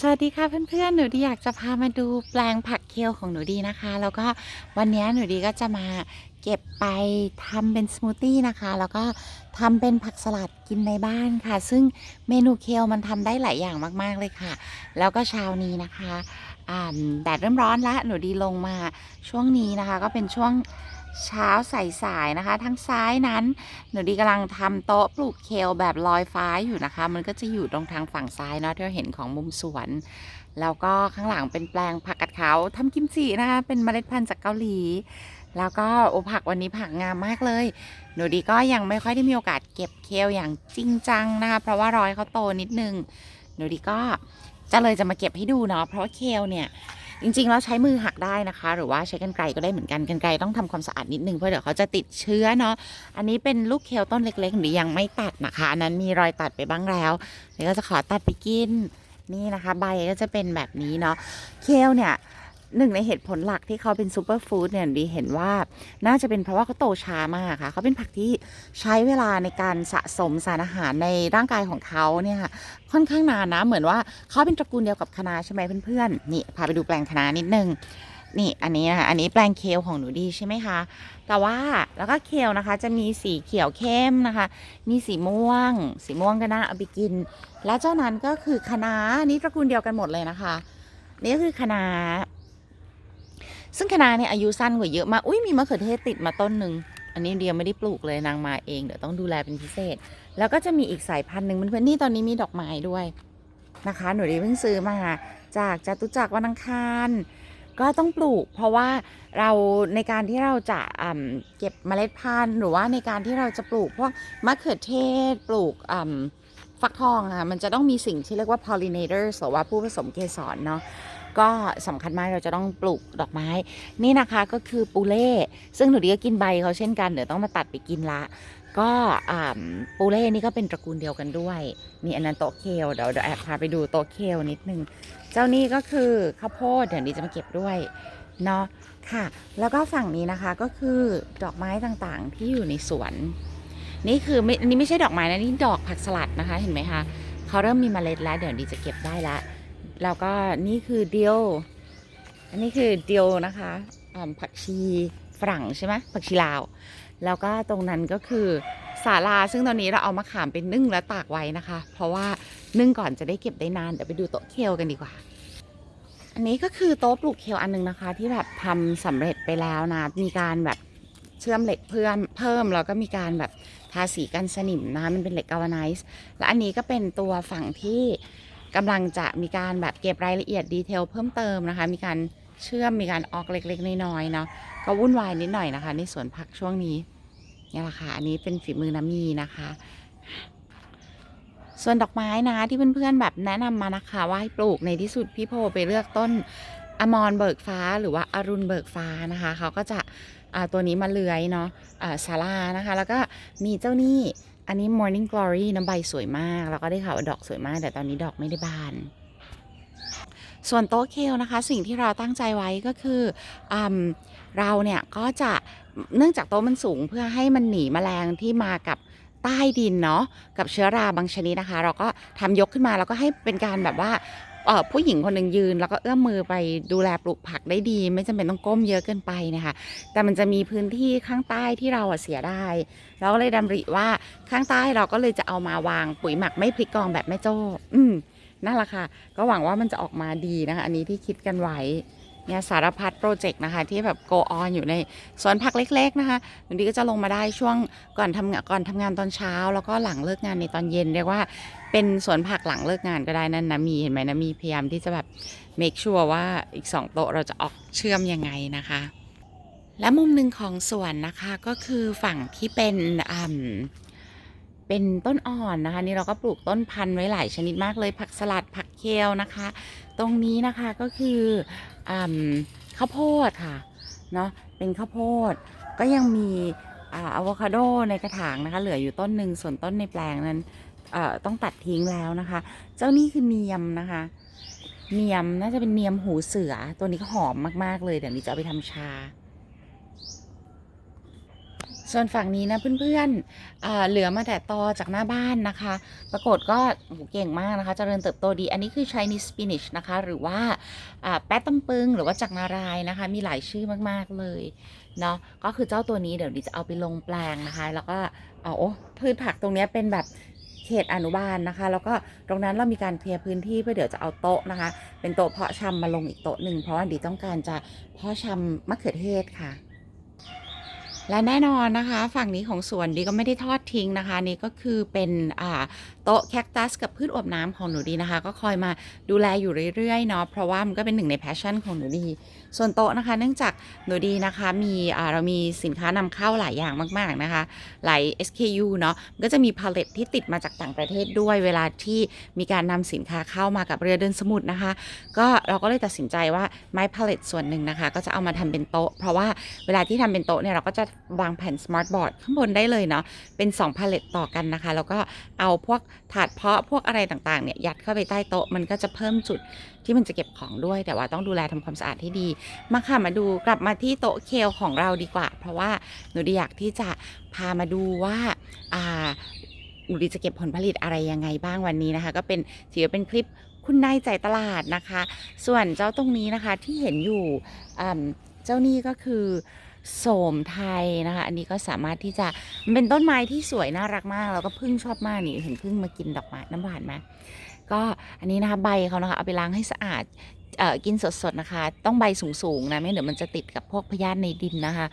สวัสดีค่ะเพื่อนๆ หนูดีอยากจะพามาดูแปลงผักเคลของหนูดีนะคะ แล้วก็วันนี้หนูดีก็จะมาเก็บไปทำเป็นสมูทตี้นะคะ แล้วก็ทำเป็นผักสลัดกินในบ้านค่ะ ซึ่งเมนูเคลมันทำได้หลายอย่างมากๆเลยค่ะ แล้วก็เช้านี้นะคะอ่าแดดเริ่มร้อนแล้วหนูดีลงมาช่วงนี้นะคะ ก็เป็นช่วง เช้าสายๆนะคะ ทางซ้ายนั้น หนูดีกำลังทำโต๊ะปลูกเคลแบบลอยฟ้าอยู่นะคะ มันก็จะอยู่ตรงทางฝั่งซ้ายเนาะที่เราเห็นของมุมสวน แล้วก็ข้างหลังเป็นแปลงผักกัดขาวทำกิมจินะคะ เป็นเมล็ดพันธุ์จากเกาหลี แล้วก็โอผักวันนี้ผักงามมากเลย หนูดีก็ยังไม่ค่อยได้มีโอกาสเก็บเคลอย่างจริงจังนะคะ เพราะว่ารอยเขาโตนิดนึง หนูดีก็จะเลยจะมาเก็บให้ดูเนาะ เพราะเคลเนี่ย จริงๆแล้วใช้มือหักได้นะคะ หรือว่าใช้กรรไกรก็ได้เหมือนกันกรรไกรต้องทำความสะอาดนิดนึงเพราะเดี๋ยวเขาจะติดเชื้อเนาะอันนี้เป็นลูกเคลต้นเล็ก ๆ หรือยังไม่ตัดนะคะอันนั้นมีรอยตัดไปบ้างแล้วเดี๋ยวก็จะขอตัดไปกินนี่นะคะ ใบก็จะเป็นแบบนี้เนาะเคลเนี่ย หนึ่งในเหตุผลหลักที่เขาเป็นซูเปอร์ฟู้ดเนี่ยดีเห็นว่าน่าจะเป็นเพราะว่าเขาโตช้ามากค่ะ เขาเป็นผักที่ใช้เวลาในการสะสมสารอาหารในร่างกายของเขาเนี่ยค่ะค่อนข้างนานนะ เหมือนว่าเขาเป็นตระกูลเดียวกับคะน้าใช่ไหมเพื่อนๆ นี่พาไปดูแปลงคะน้านิดนึงนี่อันนี้นะคะอันนี้แปลงเคลของหนูดีใช่ไหมคะ แต่ว่าแล้วก็เคลนะคะ จะมีสีเขียวเข้มนะคะ มีสีม่วง สีม่วงก็น่าเอาไปกิน แล้วเจ้านั้นก็คือคะน้าอันนี้ตระกูลเดียวกันหมดเลยนะคะ นี่ก็คือคะน้า ซึ่งคะนาเนี่ยอายุสั้นกว่าเยอะมาก อุ้ยมีมะเขือเทศติดมาต้นหนึ่ง อันนี้เดียวไม่ได้ปลูกเลยนางมาเอง เดี๋ยวต้องดูแลเป็นพิเศษ แล้วก็จะมีอีกสายพันธุ์หนึ่งเพื่อนๆนี่ตอนนี้มีดอกไม้ด้วยนะคะ หนูเดียเพิ่งซื้อมาจากจตุจักรวันอังคารก็ต้องปลูก เพราะว่าเราในการที่เราจะเก็บเมล็ดพันธุ์ หรือว่าในการที่เราจะปลูกพวกมะเขือเทศปลูกฟักทองอะมันจะต้องมีสิ่งที่เรียกว่า pollinators หรือว่าผู้ผสมเกสรเนาะ ก็สำคัญมากเราจะต้องปลูกดอกไม้ นี่นะคะก็คือปูเล่ซึ่งหนูดีก็กินใบเขาเช่นกันเดี๋ยวต้องมาตัดไปกินละ ก็ปูเล่นี่ก็เป็นตระกูลเดียวกันด้วยนี่อันนั้นโตเคลเดี๋ยวเดี๋ยวแอบพาไปดูโตเคลนิดนึง เจ้านี่ก็คือข้าวโพดเดี๋ยวนี้จะมาเก็บด้วยเนาะค่ะ แล้วก็ฝั่งนี้นะคะก็คือดอกไม้ต่างๆที่อยู่ในสวน นี่คือไม่นนี้ไม่ใช่ดอกไม้นะนี่ดอกผักสลัดนะคะเห็นไหมคะเขาเริ่มมีเมล็ดแล้วเดี๋ยวดีจะเก็บได้ละ แล้วก็นี่คือเดียว อันนี้คือเดียวนะคะผักชีฝรั่งใช่ไหมผักชีลาว แล้วก็ตรงนั้นก็คือสาลาซึ่งตอนนี้เราเอามะขามไปนึ่งแล้วตากไว้นะคะ เพราะว่านึ่งก่อนจะได้เก็บได้นานเดี๋ยวไปดูโต๊ะเคลกันดีกว่า อันนี้ก็คือโต๊ะปลูกเคลอันนึงนะคะ ที่แบบทำสำเร็จไปแล้วนะมีการแบบเชื่อมเหล็กเพิ่มเพิ่มแล้วก็มีการแบบทาสีกันสนิมนะมันเป็นเหล็กกาวไนซ์และอันนี้ก็เป็นตัวฝั่งที่ กำลังจะมีการแบบเก็บรายละเอียดดีเทลเพิ่มเติมนะคะ มีการเชื่อมมีการออกเล็กๆน้อยๆเนาะก็วุ่นวายนิดหน่อยนะคะ ในสวนผักช่วงนี้นี่แหละค่ะอันนี้เป็นฝีมือน้ำมีนะคะ ส่วนดอกไม้นะที่เพื่อนๆแบบแนะนำมานะคะ ว่าให้ปลูกในที่สุดพี่โพไปเลือกต้นอมรเบิกฟ้าหรือว่าอรุณเบิกฟ้านะคะเขาก็จะตัวนี้มาเลื้อยเนาะอ่าศาลานะคะ แล้วก็มีเจ้านี่ อันนี้ Morning Glory น้ำใบสวยมาก แล้วก็ได้ข่าวว่าดอกสวยมาก แต่ตอนนี้ดอกไม่ได้บาน ส่วนโต๊ะเคลนะคะ สิ่งที่เราตั้งใจไว้ก็คืออเราเนี่ยก็จะเนื่องจากโต๊ะมันสูงเพื่อให้มันหนีแมลงที่มากับใต้ดินเนาะกับเชื้อราบางชนิดนะคะ เราก็ทำยกขึ้นมาแล้วก็ให้เป็นการแบบว่า ผู้หญิงคนหนึ่งยืน แล้วก็เอื้อมมือไปดูแลปลูกผักได้ดี ไม่จำเป็นต้องก้มเยอะเกินไปนะคะ แต่มันจะมีพื้นที่ข้างใต้ที่เราเสียได้เราก็เลยดำริว่าข้างใต้เราก็เลยจะเอามาวางปุ๋ยหมักไม่พลิกกองแบบแม่โจ้อืมนั่นแหละค่ะ ก็หวังว่ามันจะออกมาดีนะคะ อันนี้ที่คิดกันไว้ เนี่ยสารพัดโปรเจกต์นะคะที่แบบ go on อยู่ในสวนผักเล็ก ๆ นะคะบางทีก็จะลงมาได้ช่วงก่อนทำงานก่อนทำงานตอนเช้า แล้วก็หลังเลิกงานในตอนเย็นเรียกว่าเป็นสวนผักหลังเลิกงานก็ได้นั่นนะมีเห็นไหมนะมีพยายามที่จะแบบ make sure ว่าอีกสองโต๊ะเราจะออกเชื่อมยังไงนะคะ และมุมหนึ่งของสวนนะคะก็คือฝั่งที่เป็นอ่ำ เป็นต้นอ่อนนะคะ นี่เราก็ปลูกต้นพันธุ์ไว้หลายชนิดมากเลย ผักสลัดผักเคลนะคะ ตรงนี้นะคะก็คืออข้าวโพดค่ะเนาะเป็นข้าวโพดก็ยังมีอะอะโวคาโดในกระถางนะคะ เหลืออยู่ต้นหนึ่งส่วนต้นในแปลงนั้นเอ่อต้องตัดทิ้งแล้วนะคะ เจ้านี่คือเนียมนะคะ เนียมน่าจะเป็นเนียมหูเสือตัวนี้ก็หอมมากๆเลยเดี๋ยวนี้จะเอาไปทำชา ส่วนฝั่งนี้นะเพื่อนๆเหลือมาแต่ตอจากหน้าบ้านนะคะ ปรากฏก็โหเก่งมากนะคะเจริญเติบโตดี อันนี้คือ Chinese spinach นะคะ หรือว่าแป๊ดตำปึงหรือว่าจากนารายนะคะ มีหลายชื่อมากๆเลยเนาะก็คือเจ้าตัวนี้เดี๋ยวดิจะเอาไปลงแปลงนะคะ แล้วก็เอาโอ้พืชผักตรงนี้เป็นแบบเขตอนุบาลนะคะ แล้วก็ตรงนั้นเรามีการเคลียร์พื้นที่เพื่อเดี๋ยวจะเอาโต๊ะนะคะ เป็นโต๊ะเพาะชำมาลงอีกโต๊ะหนึ่งเพราะว่าดิต้องการจะเพาะชำมะเขือเทศค่ะ และแน่นอนนะคะ ฝั่งนี้ของสวนดีก็ไม่ได้ทอดทิ้งนะคะ นี่ก็คือเป็นอ่า โต๊ะแคคตัสกับพืชอวบน้ำของหนูดีนะคะ ก็คอยมาดูแลอยู่เรื่อยๆเนาะเพราะว่ามันก็เป็นหนึ่งในแพชชั่นของหนูดี ส่วนโต๊ะนะคะ เนื่องจากหนูดีนะคะมีอ่าเรามีสินค้านำเข้าหลายอย่างมากๆนะคะ หลาย SKU เนาะมันก็จะมีพาเลตที่ติดมาจากต่างประเทศด้วยเวลาที่มีการนำสินค้าเข้ามากับเรือเดินสมุทรนะคะ ก็เราก็เลยตัดสินใจว่าไม้พาเลตส่วนหนึ่งนะคะ ก็จะเอามาทำเป็นโต๊ะ เพราะว่าเวลาที่ทำเป็นโต๊ะเนี่ยเราก็จะวางแผ่นสมาร์ทบอร์ดข้างบนได้เลยเนาะเป็น2พาเลตต่อกันนะคะแล้วก็เอาพวกถาดเพาะพวกอะไรต่างๆเนี่ยยัดเข้าไปใต้โต๊ะมันก็จะเพิ่มจุดที่มันจะเก็บของด้วย แต่ว่าต้องดูแลทำความสะอาดให้ดี มาค่ะมาดูกลับมาที่โต๊ะเคลของเราดีกว่า เพราะว่าหนูดีอยากที่จะพามาดูว่าอ่าหนูดีจะเก็บผลผลิตอะไรยังไงบ้างวันนี้นะคะ ก็เป็นถือเป็นคลิปคุณนายใจตลาดนะคะ ส่วนเจ้าตรงนี้นะคะที่เห็นอยู่เจ้านี่ก็คือ โสมไทยนะคะ อันนี้ก็สามารถที่จะมันเป็นต้นไม้ที่สวยน่ารักมาก แล้วก็พึ่งชอบมากนี่เห็นพึ่งมากินดอกไม้น้ำหวานไหมก็อันนี้นะคะใบเขานะคะเอาไปล้างให้สะอาดเออกินสดๆนะคะ ต้องใบสูงๆนะไม่เดี๋ยวมันจะติดกับพวกพยาธิในดินนะคะ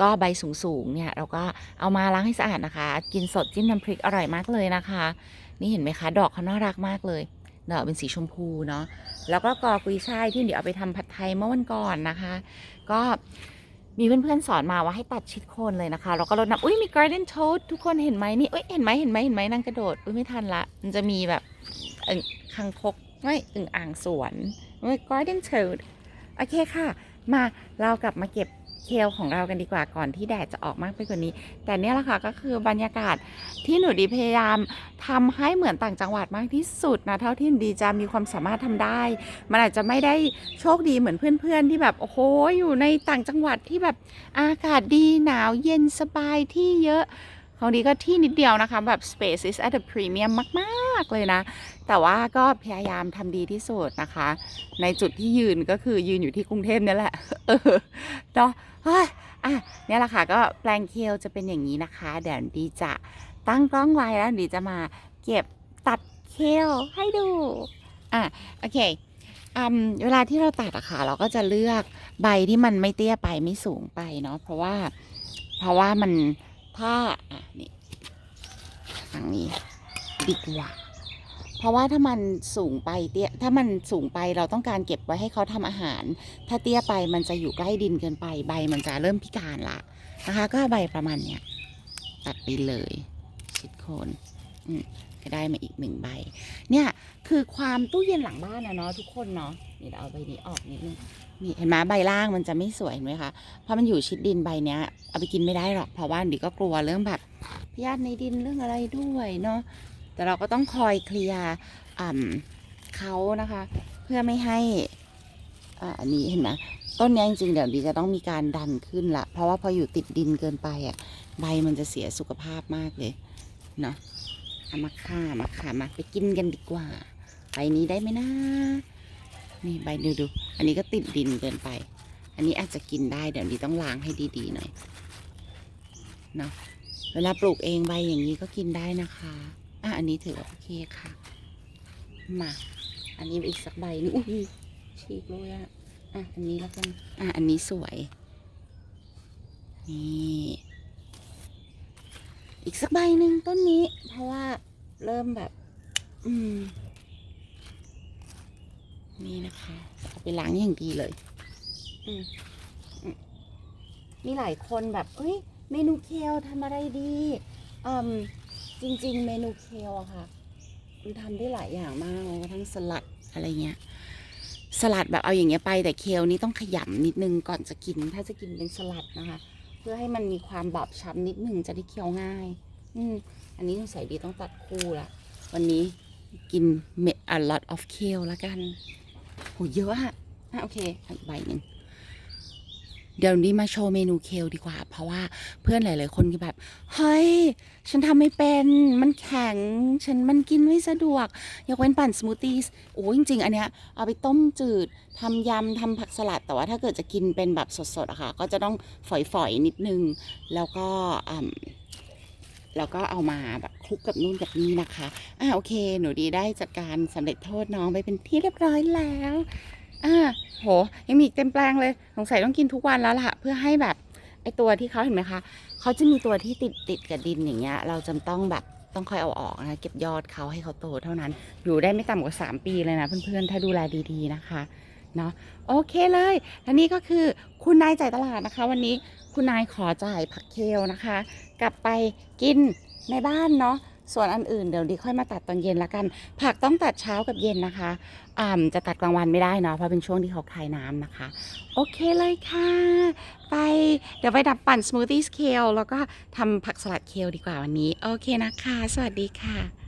ก็ใบสูงๆเนี่ยเราก็เอามาล้างให้สะอาดนะคะ กินสดจิ้มน้ำพริกอร่อยมากเลยนะคะ นี่เห็นไหมคะ ดอกเขาน่ารักมากเลยดอกเป็นสีชมพูเนาะแล้วก็กอกุยช่ายที่เดี๋ยวเอาไปทำผัดไทยเมื่อวันก่อนนะคะ ก็ มีเพื่อนๆสอนมาว่าให้ตัดชิดโคนเลยนะคะ แล้วก็รดน้ำอุ้ยมี garden toad ทุกคนเห็นไหมนี่อุ้ยเห็นไหมเห็นไหมเห็นไหมนางกระโดดอุ้ยไม่ทันละ มันจะมีแบบเอิ่งคังคกไม่อึ่งอ่างสวน Garden Toad โอเคค่ะ มาเรากลับมาเก็บ เคลของเรากันดีกว่าก่อนที่แดดจะออกมากไปกว่านี้ แต่เนี่ยแหละค่ะก็คือบรรยากาศที่หนูดีพยายามทำให้เหมือนต่างจังหวัดมากที่สุดนะเท่าที่หนูดีจะมีความสามารถทำได้ มันอาจจะไม่ได้โชคดีเหมือนเพื่อนๆที่แบบโอ้โหอยู่ในต่างจังหวัดที่แบบอากาศดีหนาวเย็นสบายที่เยอะ ของดีก็ที่นิดเดียวนะคะ แบบ space is at a premium มาก ๆ เลยนะ แต่ว่าก็พยายามทำดีที่สุดนะคะ ในจุดที่ยืนก็คือยืนอยู่ที่กรุงเทพนี่แหละ เออเนาะเฮ้ยอะเนี่ยแหละค่ะ ก็แปลงเคลจะเป็นอย่างนี้นะคะ เดี๋ยวดีจะตั้งกล้องไว้แล้วดีจะมาเก็บตัดเคลให้ดู อะ โอเคอืมเวลาที่เราตัดอะค่ะ เราก็จะเลือกใบที่มันไม่เตี้ยไปไม่สูงไปเนาะเพราะว่าเพราะว่ามันถ้า ฝั่งนี้ดีกว่า เพราะว่าถ้ามันสูงไปเตี้ยถ้ามันสูงไปเราต้องการเก็บไว้ให้เขาทำอาหาร ถ้าเตี้ยไปมันจะอยู่ใกล้ดินเกินไปใบมันจะเริ่มพิการละนะคะ ก็ใบประมาณเนี้ยตัดไปเลยชิดโคนอืมก็ได้มาอีกหนึ่งใบ เนี่ยคือความตู้เย็นหลังบ้านนะเนาะทุกคนเนาะนี่เราเอาใบนี้ออกนิดนึง นี่เห็นไหมใบล่างมันจะไม่สวยเห็นไหมคะเพราะมันอยู่ชิดดินใบเนี้ยเอาไปกินไม่ได้หรอกเพราะว่าดิก็กลัวเรื่องแบบพยาธิในดินเรื่องอะไรด้วยเนาะแต่เราก็ต้องคอยเคลียร์เขานะคะ เพื่อไม่ให้อ่าอันนี้เห็นไหมต้นนี้จริงๆเดี๋ยวดีจะต้องมีการดันขึ้นละเพราะว่าพออยู่ติดดินเกินไปอะ ใบมันจะเสียสุขภาพมากเลยเนาะเอามาข่ามาข่ามาไปกินกันดีกว่าใบนี้ได้ไหมนะ นี่ใบดูดู อันนี้ก็ติดดินเกินไป อันนี้อาจจะกินได้เดี๋ยวดีต้องล้างให้ดีๆหน่อยเนาะเวลาปลูกเองใบอย่างนี้ก็กินได้นะคะอะอันนี้ถือว่าโอเคค่ะ มาอันนี้อีกสักใบหนึงอุ้ยฉีกเลยอะอะอันนี้แล้วกันอะอันนี้สวย นี่อีกสักใบหนึ่งต้นนี้ เพราะว่าเริ่มแบบ อืม นี่นะคะเอาไปล้างอย่างดีเลยอืมอืมมีหลายคนแบบเอ้ยเมนูเคลทำอะไรดีอืมจริง ๆ เมนูเคลอะค่ะมันทำได้หลายอย่างมากเลยกระทั่งสลัดอะไรเงี้ยสลัดแบบเอาอย่างเงี้ยไปแต่เคลนี้ต้องขยำนิดนึงก่อนจะกิน ถ้าจะกินเป็นสลัดนะคะ เพื่อให้มันมีความบอบช้ำนิดนึงจะได้เคี้ยวง่าย อืมอันนี้สงสัยดีต้องตัดคู่ละวันนี้กินเม a lot of kale ละกัน โหเยอะอะโอเคอีกใบหนึ่งเดี๋ยวนี้มาโชว์เมนูเคลดีกว่า เพราะว่าเพื่อนหลาย ๆ คนก็แบบ เฮ้ย ฉันทำไม่เป็น มันแข็ง ฉันมันกินไม่สะดวก ยกเว้นปั่นสมูทตี้โอ้จริง ๆ อันเนี้ยเอาไปต้มจืดทำยำทำผักสลัด แต่ว่าถ้าเกิดจะกินเป็นแบบสด ๆอะค่ะ ก็จะต้องฝอย ๆ นิดนึง แล้วก็อืม แล้วก็เอามาแบบคลุกกับนู่นกับนี่นะคะอ่าโอเค หนูดีได้จัดการสำเร็จโทษน้องไปเป็นที่เรียบร้อยแล้วอ่าโห ยังมีอีกเต็มแปลงเลยสงสัยต้องกินทุกวันแล้วล่ะ เพื่อให้แบบไอตัวที่เขาเห็นไหมคะเขาจะมีตัวที่ติดติดกับดินอย่างเงี้ย เราจำต้องแบบต้องคอยเอาออกนะเก็บยอดเขาให้เขาโตเท่านั้น อยู่ได้ไม่ต่ำกว่า 3 ปีเลยนะเพื่อนๆ ถ้าดูแลดีๆนะคะ เนาะโอเคเลย และนี่ก็คือคุณนายจ่ายตลาดนะคะ วันนี้คุณนายขอจ่ายผักเคลนะคะ กลับไปกินในบ้านเนาะส่วนอันอื่นเดี๋ยวดีค่อยมาตัดตอนเย็นละกัน ผักต้องตัดเช้ากับเย็นนะคะอ่าจะตัดกลางวันไม่ได้เนาะเพราะเป็นช่วงที่เขาคายน้ำนะคะ โอเคเลยค่ะ ไปเดี๋ยวไปดับปั่นสมูทตี้เคลแล้วก็ทำผักสลัดเคลดีกว่าวันนี้ โอเคนะคะ สวัสดีค่ะ